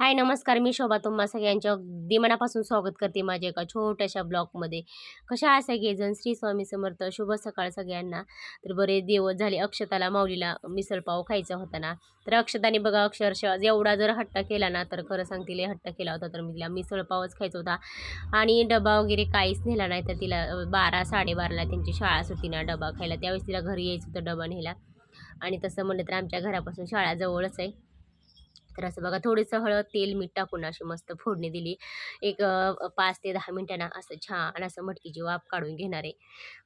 हाय नमस्कार. मी शोभा. तुम्हा सगळ्यांच्या अगदी मनापासून स्वागत करते माझ्या एका छोट्याशा ब्लॉगमध्ये. कशा आहे सगळेजण? श्री स्वामी समर्थ. शुभ सकाळ सगळ्यांना. तर बरेच दिवस झाले अक्षताला माऊलीला मिसळपाव खायचा होता ना. तर अक्षताने बघा अक्षरशः एवढा जर हट्टा केला ना तर खरं सांगतील लय हट्टा केला होता. तर मी तिला मिसळपावच खायचा होता. आणि डबा वगैरे काहीच नेला नाही. तर तिला बारा साडेबाराला त्यांची शाळा सुट्टी ना डबा खायला. त्यावेळेस तिला घरी यायचं होतं डबा नेला आणि तसं म्हणलं तर आमच्या घरापासून शाळा जवळच आहे. तर असं बघा थोडंसं हळद तेल मीठ टाकून अशी मस्त फोडणी दिली. एक पाच ते दहा मिनटांना असं छान असं मटकीची वाफ काढून घेणार आहे.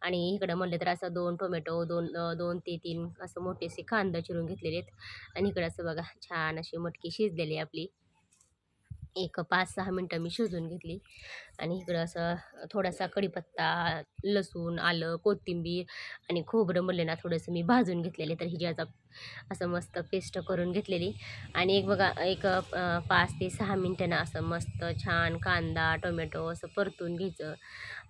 आणि इकडं म्हणलं तर असं दोन टोमॅटो दोन दोन ते तीन असं मोठेसे कांदा चिरून घेतलेले आहेत. आणि इकडं असं बघा छान अशी मटकी शिजलेली आपली. एक पाच सहा मिनटं मी शिजवून घेतली. आणि इकडं असं थोडासा कढीपत्ता लसूण आलं कोथिंबीर आणि खोबरं म्हणले ना थोडंसं मी भाजून घेतलेले. तर हिची आता असं मस्त पेस्ट करून घेतलेली. आणि एक बघा एक पाच ते सहा मिनटं ना असं मस्त छान कांदा टोमॅटो असं परतून घ्यायचं.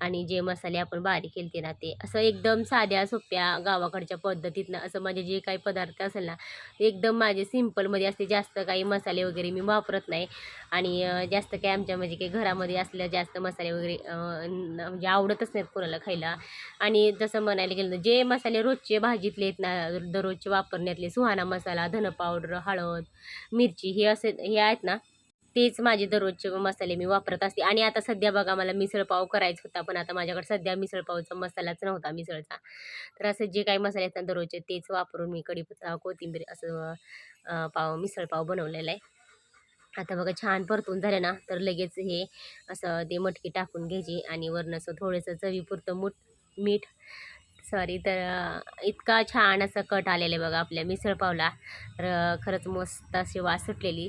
आणि जे मसाले आपण बारीक केलते ना ते असं एकदम साध्या सोप्या गावाकडच्या पद्धतीतनं असं माझे जे काही पदार्थ असेल ना ते एकदम माझे सिम्पलमध्ये असते. जास्त काही मसाले वगैरे मी वापरत नाही. आणि आणि जास्त काय आमच्या म्हणजे काही घरामध्ये असल्या जास्त मसाले वगैरे म्हणजे आवडतच नाहीत कोणाला खायला. आणि जसं म्हणायला गेलं जे मसाले रोजचे भाजीतले आहेत ना दररोजचे वापरण्यातले सुहाना मसाला धन पावडर हळद मिरची हे असे हे आहेत ना तेच माझे दररोजचे मसाले मी वापरत असते. आणि आता सध्या बघा मला मिसळपाव करायचा होता पण आता माझ्याकडे सध्या मिसळपावचा मसालाच नव्हता मिसळचा. तर असं जे काही मसाले आहेत ना दररोजचे तेच वापरून मी कढीपत्ता कोथिंबीर असं पाव मिसळपाव बनवलेला आहे. आता बघा छान परतून झालं ना तर लगेच हे असं ते मटकी टाकून घ्यायची आणि वरनं असं थोडंसं चवीपुरतं मूठ मीठ सॉरी तर इतका छान असं कट आलेलं आहे बघा आपल्या मिसळपावला तर खरंच मस्त अशी वास सुटलेली.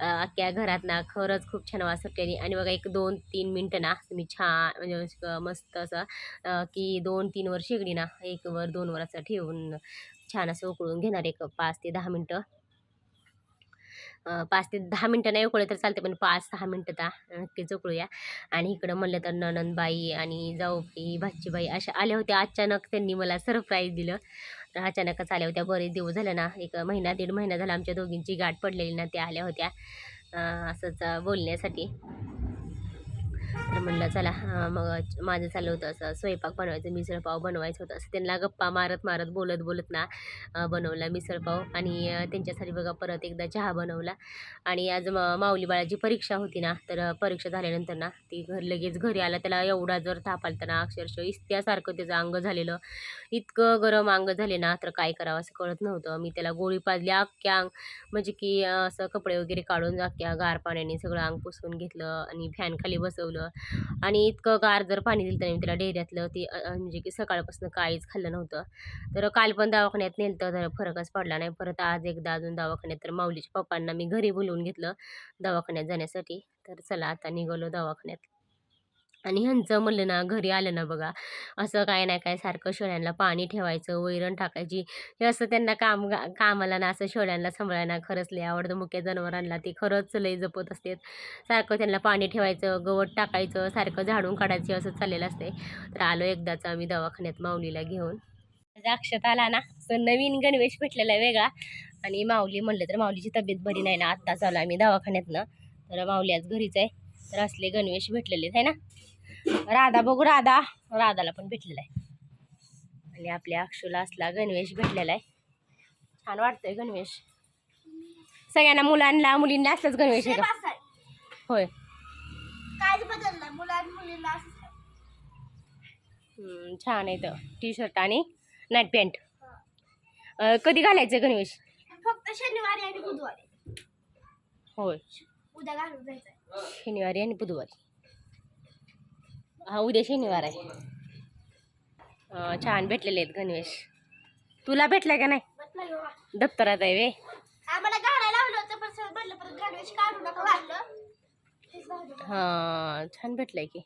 अख्ख्या घरात ना खरंच खूप छान वास सुटलेली. आणि बघा एक दोन तीन मिनटं ना मी छान म्हणजे मस्त असं की दोन तीन वर शेगडी ना एक वर दोन वर असं ठेवून छान असं उकळून घेणार एक पाच ते दहा मिनटं. पाच ते दहा मिनटं नाही उकळले तर चालते पण पाच सहा मिनटं तर नक्कीच उकळूया. आणि इकडं म्हणलं तर ननंदबाई आणि जाऊबाई भाचीबाई अशा आल्या होत्या. अचानक त्यांनी मला सरप्राईज दिलं. तर अचानकच आल्या होत्या. बरेच दिवस झालं ना एक महिना दीड महिना झाला आमच्या दोघींची गाठ पडलेली ना त्या आल्या होत्या. असंच बोलण्यासाठी. तर म्हणलं चला मग माझं चाललं होतं असं स्वयंपाक बनवायचं मिसळपाव बनवायचं होतं. असं त्यांना गप्पा मारत मारत बोलत बोलत ना बनवला मिसळपाव. आणि त्यांच्यासाठी बघा परत एकदा चहा बनवला. आणि आज म माऊली बाळाची परीक्षा होती ना तर परीक्षा झाल्यानंतर ना ती घर लगेच घरी आला. त्याला एवढा जर ताप आला ना अक्षरशः इस्त्यासारखं त्याचं अंग झालेलं. इतकं गरम अंग झाले ना तर काय करावं असं कळत नव्हतं. मी त्याला गोळी पाजली अख्ख्या अंग म्हणजे की असं कपडे वगैरे काढून अख्ख्या गार पाण्याने सगळं अंग पुसून घेतलं आणि फॅनखाली बसवलं. आणि इतकं गार जर पाणी दिलं त्याने त्याला डेऱ्यातलं ते म्हणजे की सकाळपासून काहीच खाल्लं नव्हतं. तर काल पण दवाखान्यात नेलं तर फरकच पडला नाही. परत आज एकदा अजून दवाखान्यात तर माऊलीच्या पप्पांना मी घरी बोलवून घेतलं दवाखान्यात जाण्यासाठी. तर चला आता निघालो दवाखान्यात. आणि ह्यांचं म्हणलं ना घरी आलं ना बघा असं काय नाही काय सारखं शेळ्यांना पाणी ठेवायचं वैरण टाकायची. हे असं त्यांना काम कामाला ना असं शेळ्यांना सांभाळायला खरंच लय आवडतं. मुख्य जनावरांना ते खरंच लय जपत असते सारखं त्यांना पाणी ठेवायचं गवत टाकायचं सारखं झाडून काढायचं असं चाललेलं असते तर आलो एकदाच आम्ही दवाखान्यात माऊलीला घेऊन. अक्षत आला ना तर नवीन गणवेश भेटलेला आहे वेगळा. आणि माऊली म्हणलं तर माऊलीची तब्येत बरी नाही ना आत्ताच आलो आम्ही दवाखान्यातनं. तर माऊली आज घरीच आहे. तर असले गणवेश भेटलेले आहे ना? राधा बघू राधा. राधाला पण भेटलेला आहे. आणि आपल्या अक्षूला असला गणवेश भेटलेला आहे. छान वाटतंय गणवेश. सगळ्यांना मुलांना मुलींना असलाच गणवेश आहे का? होय. छान आहे तर टी शर्ट आणि नाईट पॅन्ट कधी घालायचं गणवेश? फक्त शनिवारी आणि बुधवारी. होय. उद्या घालून शनिवारी आणि बुधवारी. हा उद्या शनिवार आहे. छान भेटलेले आहेत गणवेश. तुला भेटलाय का नाही. दप्तरात आहे वे. हां छान भेटलंय की.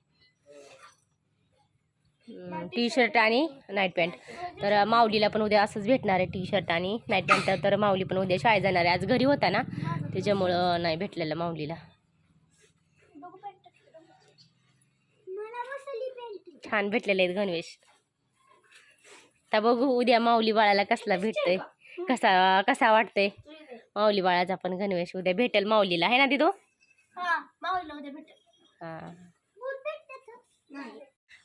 टी शर्ट आणि नाईट पॅन्ट तर माऊलीला पण उद्या असंच भेटणार आहे टी शर्ट आणि नाईट पॅन्ट तर माऊली पण उद्या शाळेत जाणार आहे. आज घरी होता ना त्याच्यामुळं नाही भेटलेलं माऊलीला बघू pant. मला बसली pant. छान भेटलेले आहेत गणवेश. आता बघू उद्या माऊली बाळाला कसला भेटतोय. कसा कसा वाटतंय? माऊली बाळाचा पण गणवेश उद्या भेटेल माऊलीला. आहे ना तिथं हा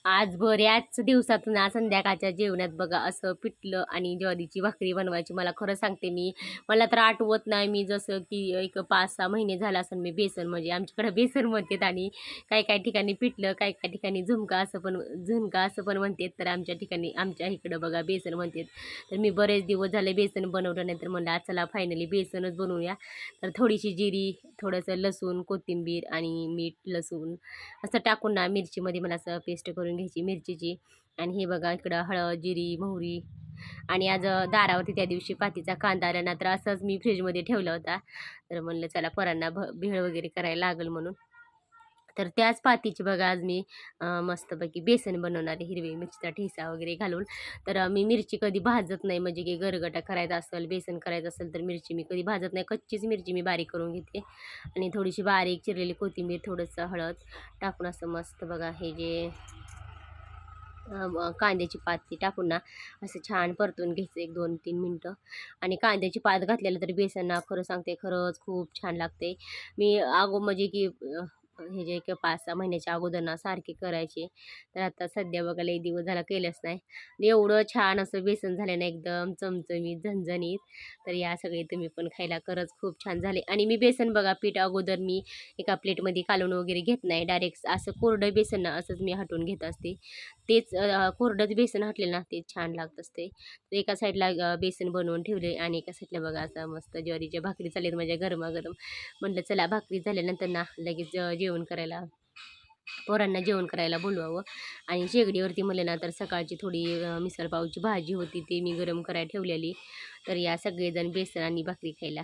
आजभर याच आज बऱ्याच दिवसातून आज संध्याकाळच्या जेवणात बघा असं पिठलं आणि ज्वारीची भाकरी बनवायची. मला खरं सांगते मी मला तर आठवत नाही मी जसं की एक पाच सहा महिने झाला असं मी बेसन म्हणजे आमच्याकडे बेसन म्हणतात आणि काही काही ठिकाणी पिठलं काही काही ठिकाणी झुमका असं पण झुणका असं पण म्हणतात. तर आमच्या ठिकाणी आमच्या इकडं बघा बेसन म्हणतात. तर मी बरेच दिवस झाले बेसन बनवलं नाही तर म्हणलं आज चला फायनली बेसनच बनवूया. तर थोडीशी जिरी थोडंसं लसूण कोथिंबीर आणि मीठ लसूण असं टाकून ना मिरचीमध्ये मला असं पेस्ट करून घ्यायची मिरचीची. आणि हे बघा इकडं हळद जिरी मोहरी. आणि आज दारावरती त्या दिवशी पातीचा कांदा आला तर असंच मी फ्रीजमध्ये ठेवला होता. तर म्हणलं चला पोरांना भ भेळ वगैरे करायला लागेल म्हणून. तर त्याच पातीची बघा आज मी मस्तपैकी बेसन बनवणार आहे हिरवी मिरचीचा ठेसा वगैरे घालून. तर मी मिरची कधी भाजत नाही म्हणजे की गरगटा करायचा असेल बेसन करायचं असेल तर मिरची मी कधी भाजत नाही. कच्चीच मिरची मी बारीक करून घेते. आणि थोडीशी बारीक चिरलेली कोथिंबीर थोडंसं हळद टाकून असं मस्त बघा हे जे कांद्याची पात ती टाकून ना असं छान परतून घ्यायचं एक दोन तीन मिनटं. आणि कांद्याची पात घातलेलं तरी बेसन ना खरं सांगते खरंच खूप छान लागते. मी अगो म्हणजे की हे जे एक पाच सहा महिन्याच्या अगोदर ना सारखे करायचे. तर आता सध्या बघायला एक दिवस झाला केलंच नाही. एवढं छान असं बेसन झालं ना एकदम चमचमीत झणझणीत. तर या सगळे तुम्ही पण खायला खरंच खूप छान झाले. आणि मी बेसन बघा पीठ अगोदर मी एका प्लेटमध्ये कालवून वगैरे घेत नाही. डायरेक्ट असं कोरडं बेसन ना असंच मी हटवून घेत असते. तेच कोरडंच बेसन हटले ना तेच छान लागत असते. तर एका साईडला बेसन बनवून ठेवले आणि एका साईडला बघा असं मस्त ज्वारीच्या भाकरी चालेल माझ्या गरमागरम. म्हटलं चला भाकरी झाल्यानंतर ना लगेच अं, जेवण करायला पोरांना जेवण करायला बोलवावं. आणि शेगडीवरती म्हणले ना तर सकाळची थोडी मिसळपावची मिसळ पावची भाजी होती ती मी गरम करायला ठेवलेली. तर या सगळेजण बेसन आणि भाकरी खायला.